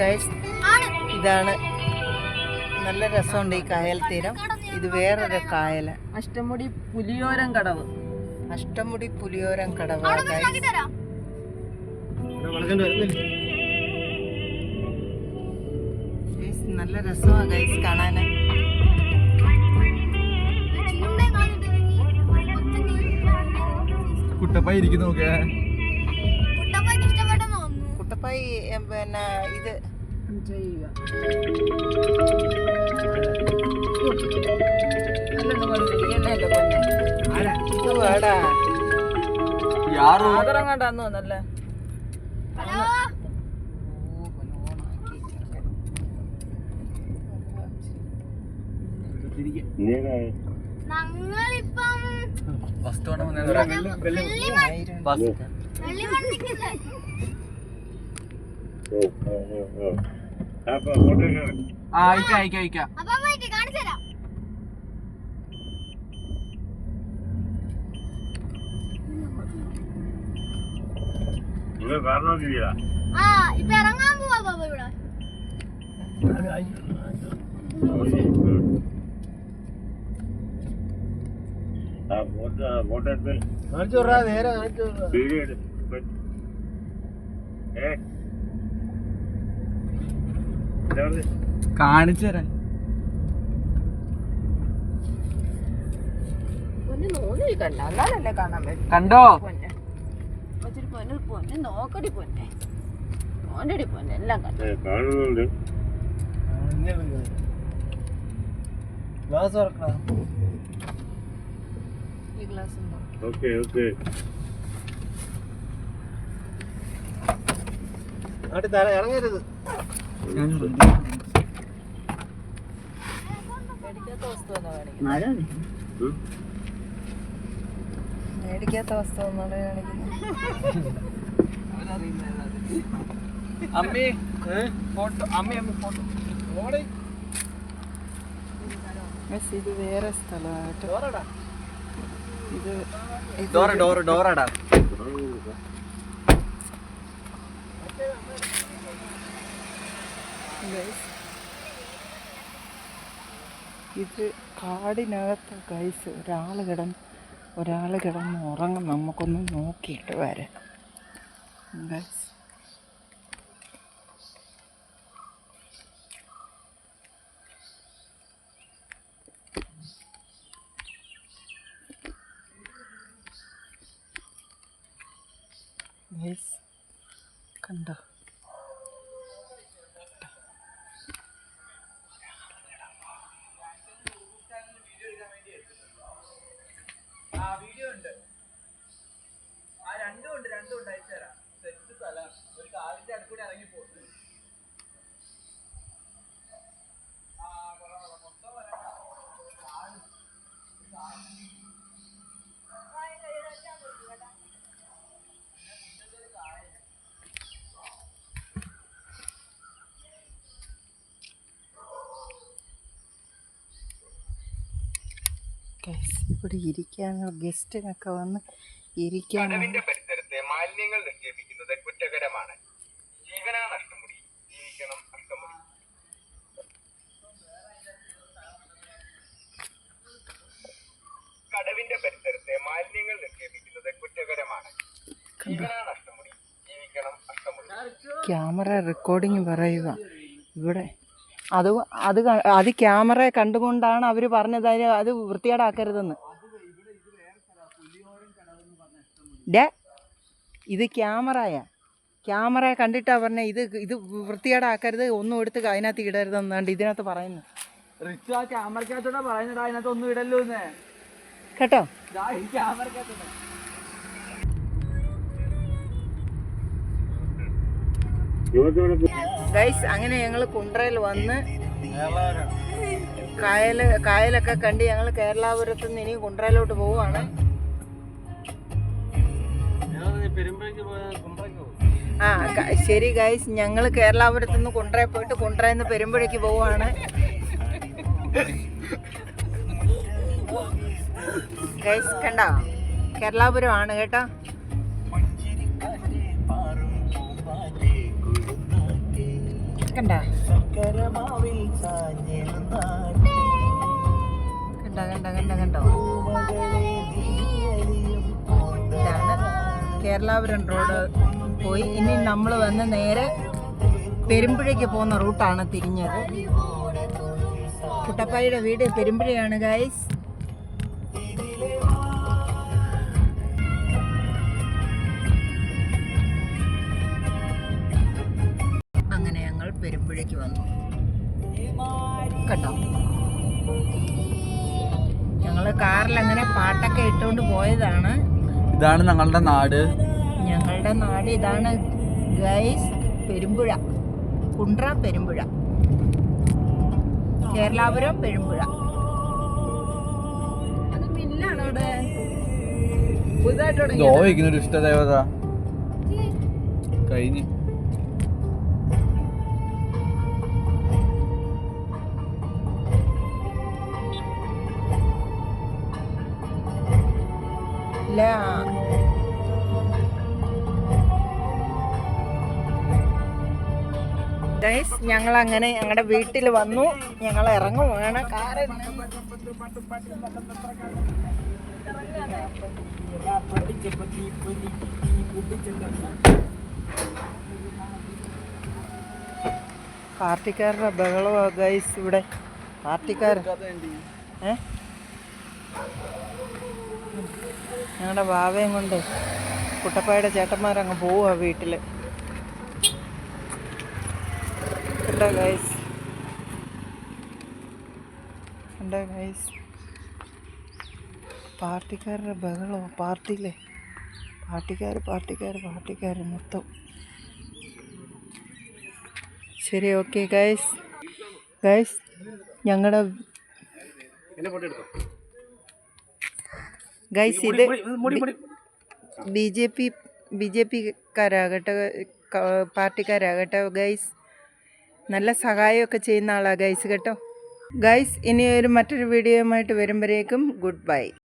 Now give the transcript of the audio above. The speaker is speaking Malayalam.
ഗൈസ് ഇതാണ് നല്ല രസമുണ്ട് ഈ കായൽ തീരം. ഇത് വേറൊരു കായൽ അഷ്ടമുടി പുലിയോരം കടവ്. അഷ്ടമുടി പുലിയോരം കടവ് നല്ല രസമാണ് ഗൈസ് കാണാൻ കുട്ടപ്പായിരിക്കുന്നു നോക്കേ. കുട്ടപ്പായി ഈ പിന്നെ ഇത്. ചെയ്യുക. ആദരം കണ്ടാന്ന് തോന്നല്ലേ വസ്തു അയക്കാം അയക്കാം അയക്കാം കാണിച്ചു ഇറങ്ങാൻ പോവാ ബാബ ഇവിടെ കാണിച്ചു തരാം. പൊന്ന് നോന്നി കണ്ട എന്നാലല്ലേ കാണാൻ തരാൻ. കണ്ടോ? നോക്കടി പൊന്നെ. നോണ്ടടി പൊന്നെ എല്ലാം കണ്ടു? കാണുന്നുണ്ട്. ഗ്ലാസ് ഈ ഗ്ലാസ് ഉണ്ടോ? Okay okay. ഇറങ്ങരുത് മേടിക്കാത്ത വസ്തു കാണിക്കുന്നത് മേടിക്കാത്ത വസ്തു അമ്മേ ഫോട്ടോ അമ്മേ അമ്മ ഫോട്ടോ. മിസ് ഇത് വേറെ സ്ഥലമായിട്ട്. ഇത് ഇത് ഡോറ ഡോറ ഡോറടാ. ഗൈസ് ഇത് കാടിനകത്ത് ഗൈസ് ഒരാൾ കിടന്ന് ഒരാൾ കിടന്ന് ഉറങ്ങും. നമുക്കൊന്ന് നോക്കിയിട്ട് വരാം. ഗൈസ് ഗൈസ് കണ്ടോ ആ രണ്ടും ഉണ്ട് രണ്ടും ഉണ്ട് അയച്ചു തരാം സെറ്റ് സ്ഥലം ഒരു കാലിന്റെ അടുക്കൂടെ ഇറങ്ങി പോകുന്നത് ഗൈസ് ഇവിടെ ഇരിക്കാൻ ഗസ്റ്റിനൊക്കെ വന്ന് ഇരിക്കാൻ പരിസരത്തെ മാലിന്യങ്ങൾ നിക്ഷേപിക്കുന്നത് കുറ്റകരമാണ്. ജീവനാണ് അഷ്ടമുടി ജീവിക്കണം അഷ്ടമുടി കടവിന്റെ പരിസരത്തെ മാലിന്യങ്ങൾ നിക്ഷേപിക്കുന്നത് കുറ്റകരമാണ്. ജീവനാണ് അഷ്ടമുടി ജീവിക്കണം അഷ്ടമുടി ക്യാമറ റെക്കോർഡിങ് പറയുക. ഇവിടെ അത് അത് അത് ക്യാമറ കണ്ടുകൊണ്ടാണ് അവർ പറഞ്ഞത്. അതിന് അത് വൃത്തികേടാക്കരുതെന്ന്. ഡേ ഇത് ക്യാമറയാ. ക്യാമറ കണ്ടിട്ടാ പറഞ്ഞ ഇത് ഇത് വൃത്തികേടാക്കരുത് ഒന്നും എടുത്ത് അതിനകത്ത് ഇടരുതെന്നാണ്ട് ഇതിനകത്ത് പറയുന്നു. ക്യാമറക്കകത്തോടെ പറയുന്നടാ അതിനകത്ത് ഒന്നും ഇടല്ലോ കേട്ടോ? ക്യാമറക്കകത്തോടെ ഗൈസ് അങ്ങനെ ഞങ്ങൾ കുണ്ട്രയിൽ വന്ന് കായൽ കായലൊക്കെ കണ്ട് ഞങ്ങൾ കേരളാപുരത്ത് നിന്ന് ഇനി കുണ്ട്രയിലോട്ട് പോവുകയാണ്. ആ ശരി ഗൈസ് ഞങ്ങൾ കേരളാപുരത്ത് നിന്ന് കുണ്ട്രയിൽ പോയിട്ട് കുണ്ട്രയിൽ നിന്ന് പെരുമ്പഴേക്ക് പോവുകയാണ്. ഗൈസ് കണ്ടോ? കേരളാപുരമാണ് കേട്ടോ. കണ്ട? കണ്ട കണ്ട കണ്ട കണ്ടോ? ഇതാണ് കേരളാപുരം റോഡ്. പോയി ഇനി നമ്മൾ വന്ന് നേരെ പെരുമ്പുഴയ്ക്ക് പോകുന്ന റൂട്ടാണ് തിരിഞ്ഞത്. കുട്ടപ്പായിയുടെ വീട് പെരുമ്പുഴയാണ് ഗൈസ് കണ്ടോ? ഞങ്ങൾ കാറിൽ അങ്ങനെ പാട്ടൊക്കെ ഇട്ടുകൊണ്ട് പോയതാണ്. ഇതാണ് ഞങ്ങളുടെ നാട്. ഞങ്ങളുടെ നാട് ഇതാണ് ഗൈസ് പെരുമ്പുഴ. കുണ്ട്ര പെരുമ്പുഴ. കേരളാപുരം പെരുമ്പുഴ. ഒരു ഇഷ്ടദേവത. കഴിഞ്ഞ്. ഇല്ല. ഗൈസ് ഞങ്ങൾ അങ്ങനെ ഞങ്ങളുടെ വീട്ടിൽ വന്നു ഞങ്ങൾ ഇറങ്ങുവാണ് കാറ് പാർട്ടിക്കാരുടെ ബഹളമാ ഗൈസ് ഇവിടെ. പാർട്ടിക്കാർ ഏ? ഞങ്ങളുടെ ബാവയും കൊണ്ട് കുട്ടപ്പായുടെ ചേട്ടന്മാരങ്ങ് പോവുക വീട്ടിൽ കണ്ടോ ഗൈസ് കണ്ടോ ഗൈസ് പാർട്ടിക്കാരുടെ ബഹളോ പാർട്ടിയിലെ. പാർട്ടിക്കാർ പാർട്ടിക്കാർ പാർട്ടിക്കാർ മൊത്തം. ശരി ഓക്കെ ഗൈസ് ഗൈസ് ഞങ്ങളുടെ ഗൈസ് ഇത് B J P B J പിക്കാരാകട്ടെ പാർട്ടിക്കാരാകട്ടെ ഗൈസ് നല്ല സഹായമൊക്കെ ചെയ്യുന്ന ആളാണ് ഗൈസ് കേട്ടോ. ഗൈസ് ഇനി ഒരു മറ്റൊരു വീഡിയോയുമായിട്ട് വരുമ്പോഴേക്കും ഗുഡ് ബൈ